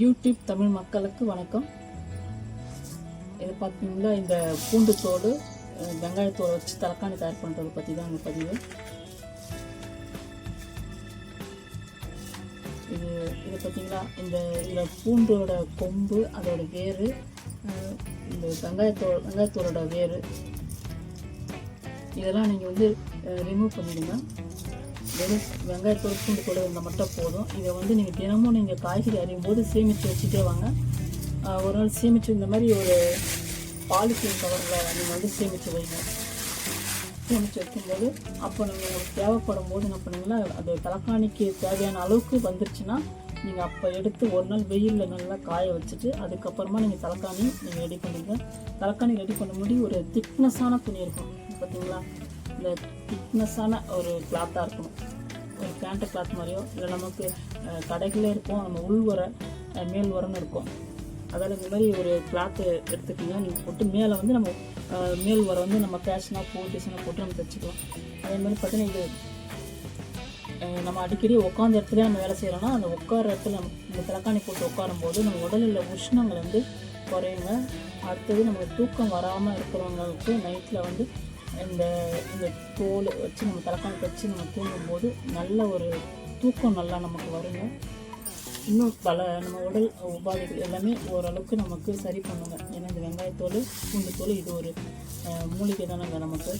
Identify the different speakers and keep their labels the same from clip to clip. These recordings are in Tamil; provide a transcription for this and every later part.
Speaker 1: யூடியூப் தமிழ் மக்களுக்கு வணக்கம். இது பார்த்தீங்கன்னா இந்த பூண்டு தோடு வெங்காயத்தோடு வச்சு தலக்காணி தயார் பண்ணுறது பற்றி தான் இந்த பதிவு. இது இது பார்த்தீங்களா இந்த இதில் பூண்டோட கொம்பு அதோட வேர் இந்த வெங்காயத்தோ வெங்காயத்தோட வேர் இதெல்லாம் நீங்கள் வந்து ரிமூவ் பண்ணிவிடுங்க வெறும் வெங்காயத்தோடு பூண்டு கூட இருந்தால் மட்டும் போதும். இதை வந்து நீங்கள் தினமும் நீங்கள் காய்கறி அறியும் போது சேமித்து வச்சுட்டே வாங்க. ஒரு நாள் சேமித்து இந்த மாதிரி ஒரு பாலித்தீன் கவரில் நீங்கள் வந்து சேமித்து வைங்க. சேமித்து வைக்கும்போது அப்போ நீங்கள் உங்களுக்கு தேவைப்படும் போது என்ன பண்ணுங்கன்னா அது தலைக்காணிக்கு தேவையான அளவுக்கு வந்துருச்சுன்னா நீங்கள் அப்போ எடுத்து ஒரு நாள் வெயிலில் நல்லா காய வச்சுட்டு அதுக்கப்புறமா நீங்கள் தலைக்காணி நீங்கள் ரெடி பண்ணுங்கள் தலைக்காணி ரெடி பண்ண முடி ஒரு திக்னஸான துணி இருக்கும். பார்த்தீங்களா இந்த திக்னஸ்ஸான ஒரு கிளாத்தாக இருக்கணும். ஒரு பேண்ட்டு கிளாத் மாதிரியோ இல்லை நமக்கு கடைகளே இருக்கும் நம்ம உள் உர மேல் உரம்னு இருக்கும். அதில் இந்த மாதிரி ஒரு கிளாத்து எடுத்துக்கிங்க நீங்கள் போட்டு மேலே வந்து நம்ம மேல் உரம் வந்து நம்ம ஃபேஷனாக போட்டு டிசைனாக போட்டு நம்ம தைச்சிக்கலாம். அதே மாதிரி பார்த்தீங்கன்னா இது நம்ம அடிக்கடி உட்காந்த இடத்துல நம்ம வேலை செய்கிறோம்னா அந்த உட்கார இடத்துல நம்ம இந்த தலைக்காணி போட்டு உட்காரும் போது நம்ம உடலில் உஷ்ணங்கள் வந்து குறையுங்க. அடுத்தது நம்ம தூக்கம் வராமல் இருக்கிறவங்களுக்கு நைட்டில் வந்து இந்த இந்த தோல் வச்சு நம்ம தலைக்காணி வச்சு நம்ம தூங்கும்போது நல்ல ஒரு தூக்கம் நல்லா நமக்கு வருங்க. இன்னும் பல நம்ம உடல் உபாதைகள் எல்லாமே ஓரளவுக்கு நமக்கு சரி பண்ணுங்க. ஏன்னா இந்த வெங்காயத்தோல் பூண்டுத்தோல் இது ஒரு மூலிகை தானேங்க நமக்கு.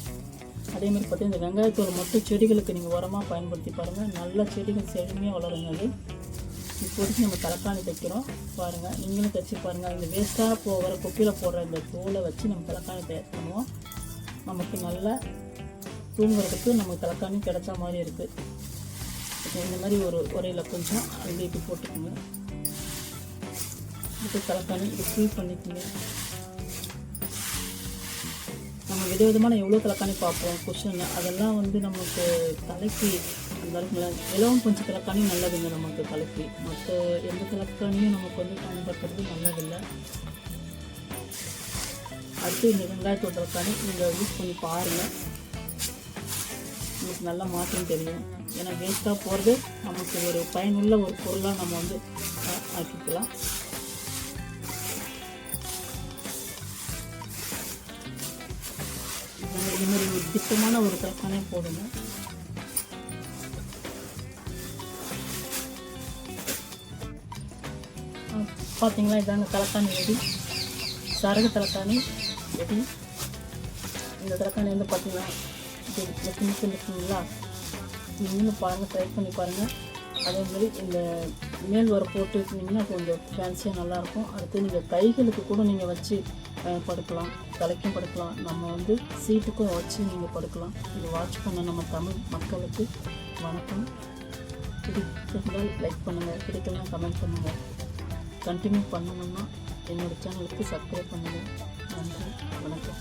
Speaker 1: அதே மாதிரி பார்த்தீங்கன்னா இந்த வெங்காயத்தோல் மட்டும் செடிகளுக்கு நீங்கள் உரமாக பயன்படுத்தி பாருங்கள் நல்ல செடிகள் செழுமையாக வளருங்க அது. இப்போதைக்கு நம்ம தலைக்காணி தைக்கிறோம். பாருங்கள் நீங்களும் தைச்சி பாருங்கள் இந்த வேஸ்ட்டாக போகிற குப்பையில் போடுற இந்த தோலை வச்சு நம்ம தலைக்காணி தயார் பண்ணுவோம் நமக்கு நல்லா தூங்குறதுக்கு நமக்கு தலைக்காணி கிடைச்ச மாதிரி இருக்குது இந்த மாதிரி ஒரு உரையில் கொஞ்சம் அள்ளி போட்டுக்கோங்க. இது தலைக்காணி இது ஃபீல் பண்ணிக்கோங்க. நம்ம விதவிதமான எவ்வளோ தலைக்காணி பார்ப்போம் கொஷின் அதெல்லாம் வந்து நமக்கு தலைக்கு அந்த அளவுக்கு இலவம் கொஞ்சம் தலைக்காணி நல்லதுங்க நமக்கு தலைக்கு. மற்ற எந்த தலைக்காணியும் நமக்கு வந்து பயன்படுத்துறது நல்லதில்லை. அடுத்து இந்த வெங்காயத்தோட தனி நீங்கள் யூஸ் பண்ணி பாருங்கள் உங்களுக்கு நல்ல மாற்றம் தெரியும். ஏன்னா வேஸ்ட்டாக போகிறது நமக்கு ஒரு பயனுள்ள ஒரு பொருளாக நம்ம வந்து ஆக்கிக்கலாம். இது மாதிரி- ஒரு திட்டமான ஒரு தக்கானே போடுங்க. பார்த்தீங்களா இதாங்க தலைக்காணி ரெடி சரகு தலைக்காணி. இந்த தலைக்காணி வந்து பார்த்தீங்கன்னா இது இந்த இருக்குங்களா நீங்களும் பாருங்கள் ட்ரை பண்ணி பாருங்கள் அதே மாதிரி இந்த மேல் வர போட்டு வச்சுருந்தீங்கன்னா கொஞ்சம் ஃபேன்சியாக நல்லாயிருக்கும். அடுத்து நீங்கள் கைகளுக்கு கூட நீங்கள் வச்சு படுக்கலாம். தலைக்கும் படுக்கலாம். நம்ம வந்து சீட்டுக்கும் வச்சு நீங்கள் படுக்கலாம். இது வாட்ச் பண்ண நம்ம தமிழ் மக்களுக்கு வணக்கம். பிடிச்சிருந்தால் லைக் பண்ணுங்கள் பிடிக்கலாம் கமெண்ட் பண்ணுங்கள் கண்டினியூ பண்ணணும்னா என்னோடய சேனலுக்கு சப்ஸ்கிரைப் பண்ணுங்கள் நன்றி வணக்கம்